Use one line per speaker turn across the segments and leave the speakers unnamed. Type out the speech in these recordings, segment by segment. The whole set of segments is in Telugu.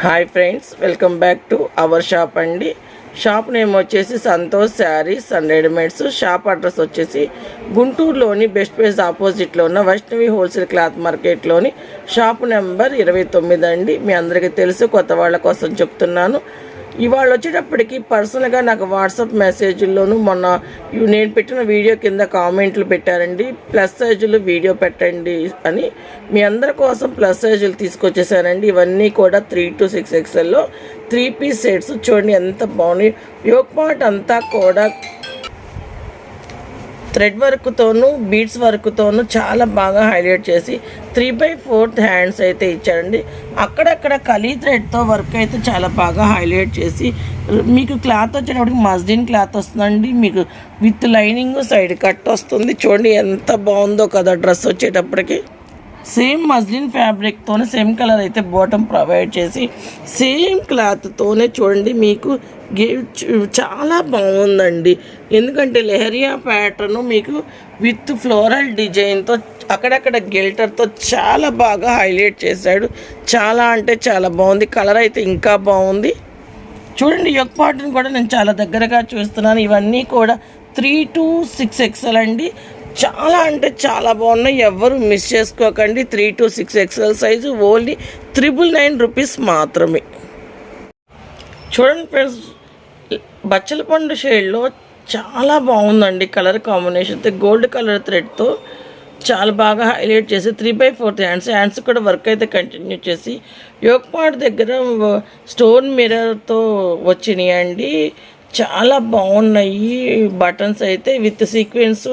Hi friends welcome back to our shop అండి. షాప్ నేమ్ వచ్చేసి Santosh sarees and readymades shop address వచ్చేసి గుంటూరులోని బెస్ట్ ప్లేస్ ఆపోజిట్లో ఉన్న వైష్ణవి హోల్సేల్ క్లాత్ మార్కెట్లోని షాప్ నెంబర్ ఇరవై తొమ్మిది అండి. మీ అందరికీ తెలుసు కొత్త వాళ్ళ కోసం చెప్తున్నాను. ఇవాళ వచ్చేటప్పటికి పర్సనల్గా నాకు వాట్సాప్ మెసేజ్ల్లోనూ మొన్న నేను పెట్టిన వీడియో కింద కామెంట్లు పెట్టారండి. ప్లస్ సైజులు వీడియో పెట్టండి అని మీ అందరి కోసం ప్లస్ సైజులు తీసుకొచ్చేసానండి. ఇవన్నీ కూడా త్రీ టు సిక్స్ ఎక్స్ఎల్లో త్రీ పీస్ సెట్స్ చూడండి ఎంత బాగున్నాయి. యోగ్ పాట్ అంతా కూడా థ్రెడ్ వర్క్తోనూ బీడ్స్ వర్క్తోనూ చాలా బాగా హైలైట్ చేసి త్రీ బై ఫోర్త్ హ్యాండ్స్ అయితే ఇచ్చారండి. అక్కడక్కడ కలీ థ్రెడ్తో వర్క్ అయితే చాలా బాగా హైలైట్ చేసి మీకు క్లాత్ వచ్చేటప్పటికి మస్లిన్ క్లాత్ వస్తుందండి. మీకు విత్ లైనింగ్ సైడ్ కట్ వస్తుంది. చూడండి ఎంత బాగుందో కదా డ్రెస్ వచ్చేటప్పటికి. సేమ్ మస్లిన్ ఫ్యాబ్రిక్తోనే సేమ్ కలర్ అయితే బాటమ్ ప్రొవైడ్ చేసి సేమ్ క్లాత్తోనే చూడండి మీకు చాలా బాగుందండి. ఎందుకంటే లెహరియా ప్యాటర్న్ మీకు విత్ ఫ్లోరల్ డిజైన్తో అక్కడక్కడ గెల్టర్తో చాలా బాగా హైలైట్ చేశాడు. చాలా అంటే చాలా బాగుంది. కలర్ అయితే ఇంకా బాగుంది. చూడండి యొక్క పాటను కూడా నేను చాలా దగ్గరగా చూస్తున్నాను. ఇవన్నీ కూడా త్రీ టు సిక్స్ ఎక్సెల్ అండి. చాలా అంటే చాలా బాగున్నాయి. ఎవ్వరు మిస్ చేసుకోకండి. Three two six XL size only triple nine rupees మాత్రమే. చూడండి ఫ్రెండ్స్ బచ్చల పండు షేడ్లో చాలా బాగుందండి కలర్ కాంబినేషన్. గోల్డ్ కలర్ థ్రెడ్తో చాలా బాగా హైలైట్ చేసి three by fourth hands. Hands కూడా వర్క్ అయితే కంటిన్యూ చేసి యోగపాట్ దగ్గర స్టోన్ మిర్రర్తో వచ్చినాయి అండి చాలా బాగున్నాయి. బటన్స్ అయితే విత్ సీక్వెన్స్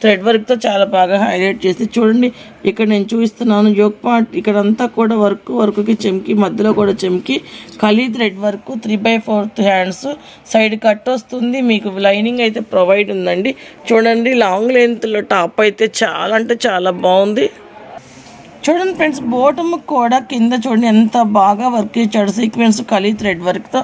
థ్రెడ్ వర్క్తో చాలా బాగా హైలైట్ చేసి చూడండి. ఇక్కడ నేను చూపిస్తున్నాను యోగ్ పార్ట్. ఇక్కడంతా కూడా వర్క్ వర్క్కి చెమ్కి మధ్యలో కూడా చెమ్కి ఖాళీ thread work three by fourth hands side cut వస్తుంది. మీకు లైనింగ్ అయితే ప్రొవైడ్ ఉందండి. చూడండి లాంగ్ లెంత్లో టాప్ అయితే చాలా అంటే చాలా బాగుంది. చూడండి ఫ్రెండ్స్ బోటమ్ కూడా కింద చూడండి ఎంత బాగా వర్క్ ఇచ్చాడు సీక్వెన్స్ కలి థ్రెడ్ వర్క్తో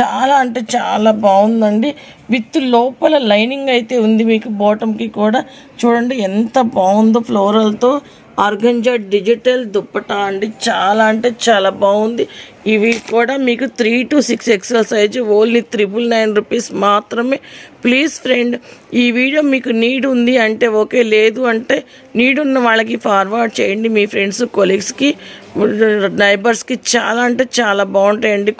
చాలా అంటే చాలా బాగుందండి. విత్ లోపల లైనింగ్ అయితే ఉంది మీకు బాటమ్కి కూడా. చూడండి ఎంత బాగుందో ఫ్లోరల్తో ఆర్గంజా డిజిటల్ దుప్పటా అండి. చాలా అంటే చాలా బాగుంది. ఇవి కూడా మీకు three two six XL size only triple nine rupees మాత్రమే. ప్లీజ్ ఫ్రెండ్ ఈ వీడియో మీకు నీడ్ ఉంది అంటే ఓకే లేదు అంటే నీడ్ ఉన్న వాళ్ళకి ఫార్వర్డ్ చేయండి. మీ ఫ్రెండ్స్ కొలీగ్స్కి నైబర్స్కి చాలా అంటే చాలా బాగుంటాయండి.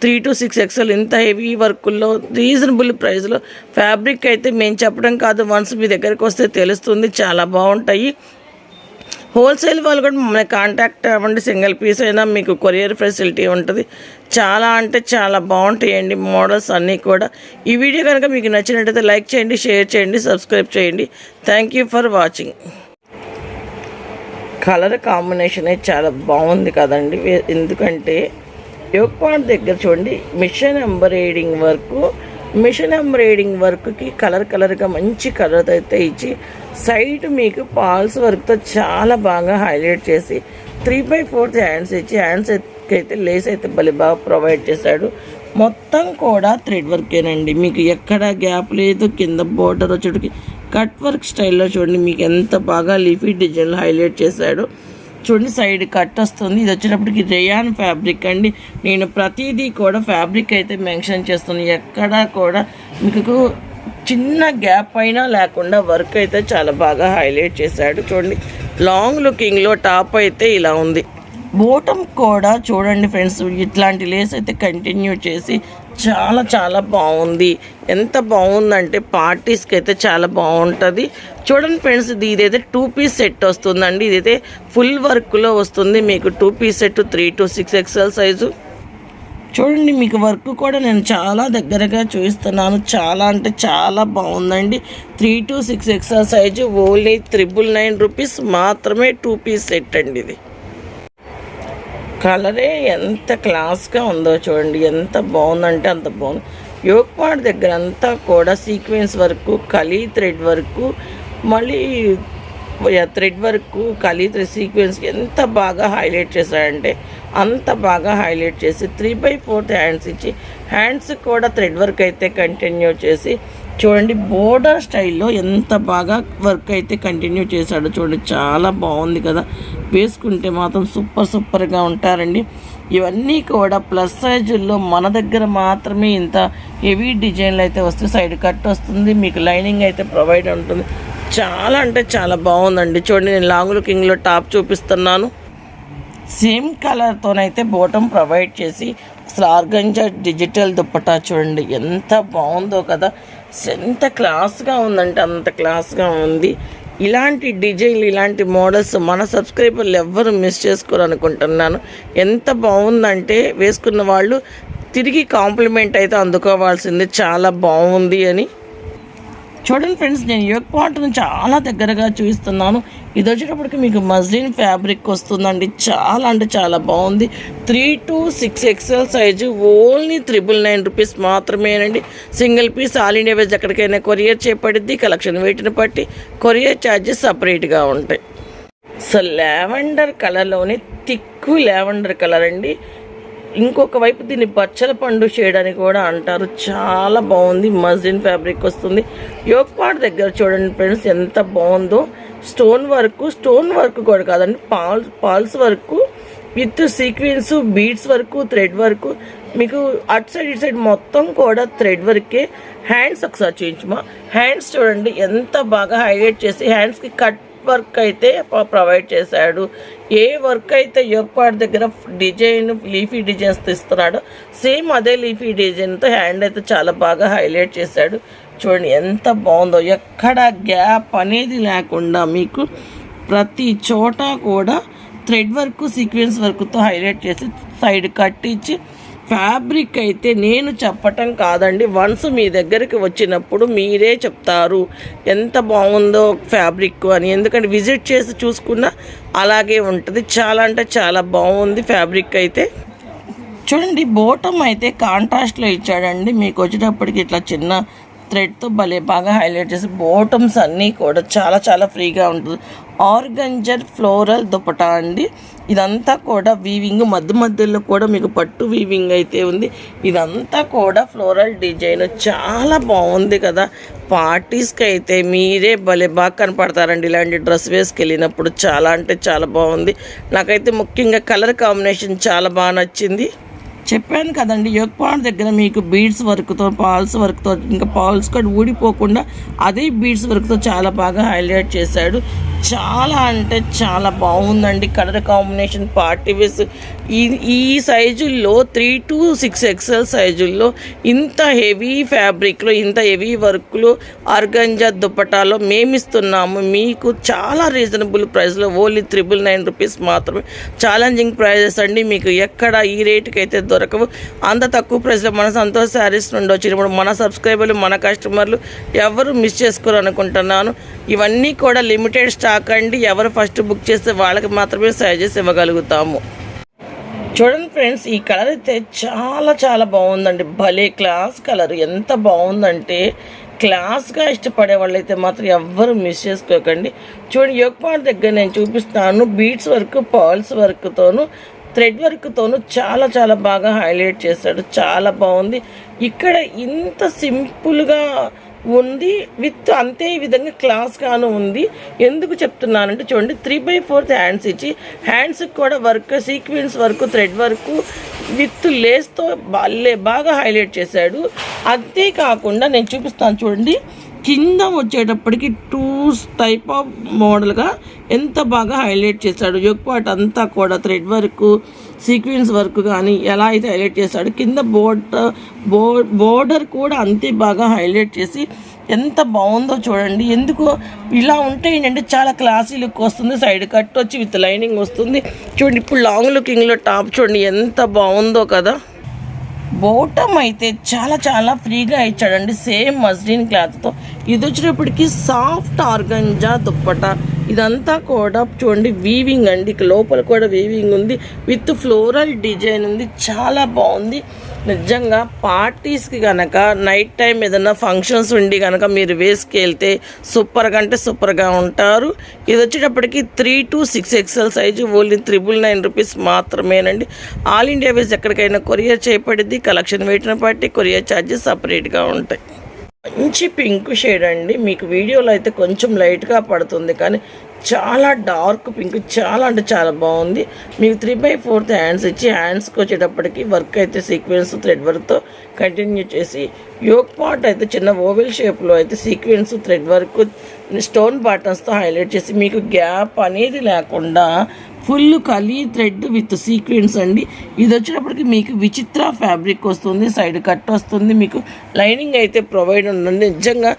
త్రీ టు సిక్స్ ఎక్సెల్ ఇంత హెవీ వర్కుల్లో రీజనబుల్ ప్రైస్లో. ఫ్యాబ్రిక్ అయితే మేము చెప్పడం కాదు. వన్స్ మీ దగ్గరికి వస్తే తెలుస్తుంది. చాలా బాగుంటాయి. హోల్సేల్ వాళ్ళు కూడా మమ్మల్ని కాంటాక్ట్ అవ్వండి సింగిల్ పీస్ అయినా మీకు కొరియర్ ఫెసిలిటీ ఉంటుంది. చాలా అంటే చాలా బాగుంటాయండి మోడల్స్ అన్నీ కూడా. ఈ వీడియో కనుక మీకు నచ్చినట్టయితే లైక్ చేయండి షేర్ చేయండి సబ్స్క్రైబ్ చేయండి. Thank you for watching colour combination అయితే చాలా బాగుంది కదండి. ఎందుకంటే ఎందుకంటే యోగపాట్ దగ్గర చూడండి machine embroidering work machine embroidering వర్క్కి కలర్ కలర్గా మంచి కలర్ అయితే ఇచ్చి సైడ్ మీకు పాల్స్ వర్క్తో చాలా బాగా హైలైట్ చేసి త్రీ బై ఫోర్త్ హ్యాండ్స్ ఇచ్చి హ్యాండ్స్ అయితే లేస్ అయితే భలే బాగా ప్రొవైడ్ చేశాడు. మొత్తం కూడా థ్రెడ్ వర్కేనండి మీకు ఎక్కడ గ్యాప్ లేదు కింద బోర్డర్ వచ్చేటికి కట్ వర్క్ స్టైల్లో చూడండి మీకు ఎంత బాగా లీఫీ డిజైన్లో హైలైట్ చేశాడు. చూడండి సైడ్ కట్ వస్తుంది. ఇది వచ్చేటప్పటికి రేయాన్ ఫ్యాబ్రిక్ అండి. నేను ప్రతిదీ కూడా ఫ్యాబ్రిక్ అయితే మెన్షన్ చేస్తున్నాను ఎక్కడా కూడా మీకు చిన్న గ్యాప్ అయినా లేకుండా వర్క్ అయితే చాలా బాగా హైలైట్ చేశాడు. చూడండి లాంగ్ లుకింగ్లో టాప్ అయితే ఇలా ఉంది. బోటం కూడా చూడండి ఫ్రెండ్స్ ఇట్లాంటి లేస్ అయితే కంటిన్యూ చేసి చాలా చాలా బాగుంది. ఎంత బాగుందంటే పార్టీస్కి అయితే చాలా బాగుంటుంది. చూడండి ఫ్రెండ్స్ ఇది ఇదైతే టూ పీస్ సెట్ వస్తుందండి. ఇదైతే ఫుల్ వర్క్లో వస్తుంది. మీకు two piece set three two six XL size చూడండి మీకు వర్క్ కూడా నేను చాలా దగ్గరగా చూపిస్తున్నాను. చాలా అంటే చాలా బాగుందండి. Three two six XL size only triple nine rupees మాత్రమే టూ పీస్ సెట్ అండి ఇది. కలరే ఎంత క్లాస్గా ఉందో చూడండి ఎంత బాగుందంటే అంత బాగుంది. యోగపాడు దగ్గర అంతా కూడా సీక్వెన్స్ వర్క్ కలీ థ్రెడ్ వరకు మళ్ళీ థ్రెడ్ వరకు కలీ థ్రెడ్ సీక్వెన్స్ ఎంత బాగా హైలైట్ చేశాడంటే అంత బాగా హైలైట్ చేసి త్రీ బై ఫోర్త్ హ్యాండ్స్ ఇచ్చి హ్యాండ్స్ కూడా థ్రెడ్ వర్క్ అయితే కంటిన్యూ చేసి చూడండి బోర్డర్ స్టైల్లో ఎంత బాగా వర్క్ అయితే కంటిన్యూ చేశాడో చూడండి చాలా బాగుంది కదా. వేసుకుంటే మాత్రం సూపర్ సూపర్గా ఉంటారండి. ఇవన్నీ కూడా ప్లస్ సైజుల్లో మన దగ్గర మాత్రమే ఇంత హెవీ డిజైన్లు అయితే వస్తే సైడ్ కట్ వస్తుంది. మీకు లైనింగ్ అయితే ప్రొవైడ్ ఉంటుంది. చాలా అంటే చాలా బాగుందండి. చూడండి నేను లాంగ్ లుకింగ్లో టాప్ చూపిస్తున్నాను. సేమ్ కలర్తోనైతే బోటం ప్రొవైడ్ చేసి అసలు ఆర్గంజా డిజిటల్ దుప్పటా చూడండి ఎంత బాగుందో కదా. ఎంత క్లాస్గా ఉందంటే అంత క్లాస్గా ఉంది. ఇలాంటి డిజైన్లు ఇలాంటి మోడల్స్ మన సబ్స్క్రైబర్లు ఎవ్వరు మిస్ చేసుకోరు అనుకుంటున్నాను ఎంత బాగుందంటే వేసుకున్న వాళ్ళు తిరిగి కాంప్లిమెంట్ అయితే అందుకోవాల్సింది. చాలా బాగుంది అని చూడండి ఫ్రెండ్స్ నేను యోగ్ పాటను చాలా దగ్గరగా చూపిస్తున్నాను ఇది వచ్చేటప్పటికి మీకు మజ్లిన్ ఫ్యాబ్రిక్ వస్తుందండి. చాలా అంటే చాలా బాగుంది. Three two six XL size only triple nine rupees మాత్రమేనండి. Single piece all India veg ఎక్కడికైనా కొరియర్ చేపడిద్ది. కలెక్షన్ వెయిట్ని బట్టి కొరియర్ ఛార్జెస్ సపరేట్గా ఉంటాయి. సో లావెండర్ కలర్లోనే తిక్కు లావెండర్ కలర్ అండి. ఇంకొక వైపు దీన్ని బచ్చల పండు షేడ్ అని కూడా అంటారు. చాలా బాగుంది. మజిన్ ఫ్యాబ్రిక్ వస్తుంది. యోగపాట్ దగ్గర చూడండి ఫ్రెండ్స్ ఎంత బాగుందో. స్టోన్ వర్క్ స్టోన్ వర్క్ కూడా కాదండి. Pearls pearls work with sequence beads work thread work. మీకు అటు సైడ్ ఇటు సైడ్ మొత్తం కూడా థ్రెడ్ వర్కే. హ్యాండ్స్ ఒకసారి చూపించమా హ్యాండ్స్ చూడండి ఎంత బాగా హైలైట్ చేసి హ్యాండ్స్కి కట్ వర్క్ అయితే ప్రొవైడ్ చేశాడు. ఏ వర్క్ అయితే యోగపాడ్ దగ్గర డిజైన్ లీఫీ డిజైన్స్ తీస్తున్నాడో సేమ్ అదే లీఫీ డిజైన్తో హ్యాండ్ అయితే చాలా బాగా హైలైట్ చేశాడు. చూడండి ఎంత బాగుందో. ఎక్కడ గ్యాప్ అనేది లేకుండా మీకు ప్రతి చోట కూడా థ్రెడ్ వర్క్ సీక్వెన్స్ వర్క్తో హైలైట్ చేసి సైడ్ కట్టించి ఫ్యాబ్రిక్ అయితే నేను చెప్పటం కాదండి. వన్స్ మీ దగ్గరికి వచ్చినప్పుడు మీరే చెప్తారు ఎంత బాగుందో ఫ్యాబ్రిక్ అని. ఎందుకంటే విజిట్ చేసి చూసుకున్నా అలాగే ఉంటుంది. చాలా అంటే చాలా బాగుంది ఫ్యాబ్రిక్ అయితే. చూడండి బోటం అయితే కాంట్రాస్ట్లో ఇచ్చాడండి. మీకు వచ్చేటప్పటికి ఇట్లా చిన్న థ్రెడ్తో భలే బాగా హైలైట్ చేసి బాటమ్స్ అన్నీ కూడా చాలా చాలా ఫ్రీగా ఉంటుంది. ఆర్గంజర్ ఫ్లోరల్ దుపటా అండి. ఇదంతా కూడా వీవింగ్ మధ్య మధ్యలో కూడా మీకు పట్టు వీవింగ్ అయితే ఉంది. ఇదంతా కూడా ఫ్లోరల్ డిజైన్ చాలా బాగుంది కదా. పార్టీస్కి అయితే మీరే భలే బాగా కనపడతారండి. ఇలాంటి డ్రెస్ వేసుకెళ్ళినప్పుడు చాలా అంటే చాలా బాగుంది. నాకైతే ముఖ్యంగా కలర్ కాంబినేషన్ చాలా బాగా నచ్చింది. చెప్పాను కదండి యోగపాడ్ దగ్గర మీకు బీడ్స్ వర్క్తో పాల్స్ వర్క్తో ఇంకా పాల్స్ కూడా ఊడిపోకుండా అదే బీడ్స్ వర్క్తో చాలా బాగా హైలైట్ చేశాడు. చాలా అంటే చాలా బాగుందండి. Colour combination party wears. ఈ ఈ సైజుల్లో త్రీ టు సిక్స్ ఎక్స్ఎల్ సైజుల్లో ఇంత హెవీ ఫ్యాబ్రిక్లో ఇంత హెవీ వర్క్లో ఆర్గంజా దుప్పటాలో మేమిస్తున్నాము. మీకు చాలా రీజనబుల్ ప్రైస్లో ఓన్లీ త్రిబుల్ నైన్ రూపీస్ మాత్రమే. ఛాలెంజింగ్ ప్రైజెస్ అండి. మీకు ఎక్కడ ఈ రేటుకి అయితే దొరకవు. అంత తక్కువ ప్రైస్లో మన సంతోష్ శారీస్ నుండి వచ్చినప్పుడు మన సబ్స్క్రైబర్లు మన కస్టమర్లు ఎవరు మిస్ చేసుకోరు అనుకుంటున్నాను. ఇవన్నీ కూడా లిమిటెడ్ స్టాక్ అండి. ఎవరు ఫస్ట్ బుక్ చేస్తే వాళ్ళకి మాత్రమే సైజెస్ ఇవ్వగలుగుతాము. చూడండి ఫ్రెండ్స్ ఈ కలర్ అయితే చాలా చాలా బాగుందండి. భలే క్లాస్ కలర్. ఎంత బాగుందంటే క్లాస్గా ఇష్టపడే వాళ్ళైతే మాత్రం ఎవ్వరు మిస్ చేసుకోకండి. చూడండి యోగపాట్ దగ్గర నేను చూపిస్తాను. బీట్స్ వర్క్ పాల్స్ వర్క్తోను థ్రెడ్ వర్క్తోను చాలా చాలా బాగా హైలైట్ చేశాడు. చాలా బాగుంది. ఇక్కడ ఇంత సింపుల్గా ఉంది విత్ అంతే విధంగా క్లాస్గాను ఉంది. ఎందుకు చెప్తున్నానంటే చూడండి త్రీ బై ఫోర్త్ హ్యాండ్స్ ఇచ్చి హ్యాండ్స్కి కూడా work sequence work thread work with లేస్తో బాగా హైలైట్ చేశాడు. అంతేకాకుండా నేను చూపిస్తాను చూడండి కింద వచ్చేటప్పటికి టూ టైప్ ఆఫ్ మోడల్గా ఎంత బాగా హైలైట్ చేశాడు. పార్ట్ అంతా కూడా థ్రెడ్ వర్క్ సీక్వెన్స్ వర్క్ కానీ ఎలా అయితే హైలైట్ చేశాడు కింద బోర్డర్ బోర్డర్ కూడా అంతే బాగా హైలైట్ చేసి ఎంత బాగుందో చూడండి. ఎందుకు? ఇలా ఉంటే ఏంటంటే చాలా క్లాసీ లుక్ వస్తుంది సైడ్ కట్ వచ్చి విత్ లైనింగ్ వస్తుంది. చూడండి ఇప్పుడు లాంగ్ లుకింగ్లో టాప్ చూడండి ఎంత బాగుందో కదా. బోటం అయితే చాలా చాలా ఫ్రీగా ఇచ్చాడండి. సేమ్ మస్లిన్ క్లాత్తో. ఇది వచ్చినప్పటికీ సాఫ్ట్ ఆర్గంజా దుప్పట. ఇదంతా కూడా చూడండి వీవింగ్ అండి. ఇక లోపల కూడా వీవింగ్ ఉంది. విత్ ఫ్లోరల్ డిజైన్ ఉంది. చాలా బాగుంది. నిజంగా పార్టీస్కి కనుక నైట్ టైం ఏదైనా ఫంక్షన్స్ ఉండి కనుక మీరు వేసుకెళ్తే సూపర్గా అంటే సూపర్గా ఉంటారు. ఇది వచ్చేటప్పటికి three to six XL size only triple nine rupees మాత్రమేనండి. ఆల్ ఇండియా వేస్ ఎక్కడికైనా కొరియర్ చేయబడిద్ది కలెక్షన్ వెయిట్ని బట్టి కొరియర్ ఛార్జెస్ సపరేట్గా ఉంటాయి. మంచి పింక్ షేడ్ అండి. మీకు వీడియోలో అయితే కొంచెం లైట్గా పడుతుంది కానీ చాలా డార్క్ పింక్ చాలా అంటే చాలా బాగుంది. మీకు త్రీ బై ఫోర్త్ హ్యాండ్స్ ఇచ్చి హ్యాండ్స్కి వచ్చేటప్పటికి వర్క్ అయితే సీక్వెన్స్ థ్రెడ్ వర్క్తో కంటిన్యూ చేసి యోగ్ పార్ట్ అయితే చిన్న ఓవెల్ షేప్లో అయితే సీక్వెన్స్ థ్రెడ్ వర్క్ స్టోన్ బాటన్స్తో హైలైట్ చేసి మీకు గ్యాప్ అనేది లేకుండా ఫుల్ కలీ థ్రెడ్ విత్ సీక్వెన్స్ అండి. ఇది వచ్చేటప్పటికి మీకు విచిత్ర ఫ్యాబ్రిక్ వస్తుంది సైడ్ కట్ వస్తుంది మీకు లైనింగ్ అయితే ప్రొవైడ్ ఉందండి. నిజంగా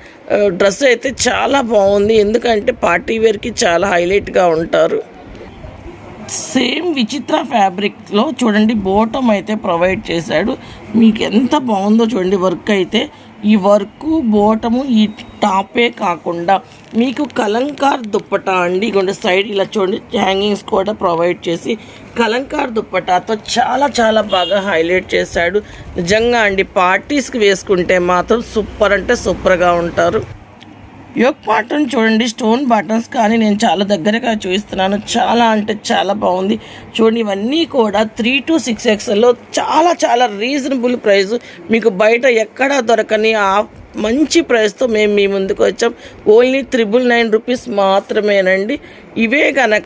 డ్రెస్ అయితే చాలా బాగుంది. ఎందుకంటే పార్టీ వేర్కి చాలా హైలైట్గా ఉంటారు. సేమ్ విచిత్ర ఫ్యాబ్రిక్లో చూడండి బోటం అయితే ప్రొవైడ్ చేశాడు. మీకు ఎంత బాగుందో చూడండి వర్క్ అయితే. ఈ వర్క్ బోటము ఈ టాపే కాకుండా మీకు కలంకార్ దుప్పటా అండి. ఇగోండి సైడ్ ఇలా చూడండి హ్యాంగింగ్స్ కూడా ప్రొవైడ్ చేసి కలంకార్ దుప్పటాతో చాలా చాలా బాగా హైలైట్ చేశాడు. నిజంగా అండి పార్టీస్కి వేసుకుంటే మాత్రం సూపర్ అంటే సూపర్గా ఉంటారు. యోక్ పాటన్ చూడండి స్టోన్ బటన్స్ కానీ నేను చాలా దగ్గరగా చూపిస్తున్నాను. చాలా అంటే చాలా బాగుంది. చూడండి ఇవన్నీ కూడా త్రీ టు సిక్స్ ఎక్స్ఎల్లో చాలా చాలా రీజనబుల్ ప్రైస్ మీకు బయట ఎక్కడా దొరకని ఆ మంచి ప్రైస్తో మేము మీ ముందుకు వచ్చాం. ఓన్లీ త్రిబుల్ నైన్ రూపీస్ మాత్రమేనండి. ఇవే కనుక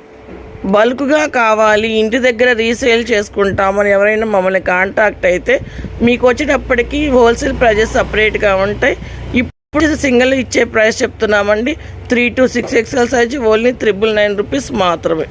బల్క్గా కావాలి ఇంటి దగ్గర రీసేల్ చేసుకుంటామని ఎవరైనా మమ్మల్ని కాంటాక్ట్ అయితే మీకు వచ్చేటప్పటికి హోల్సేల్ ప్రైజెస్ సపరేట్గా ఉంటాయి. ఇప్పుడు సింగిల్ ఇచ్చే price చెప్తున్నామండి. Three to six XL size only triple nine rupees మాత్రమే.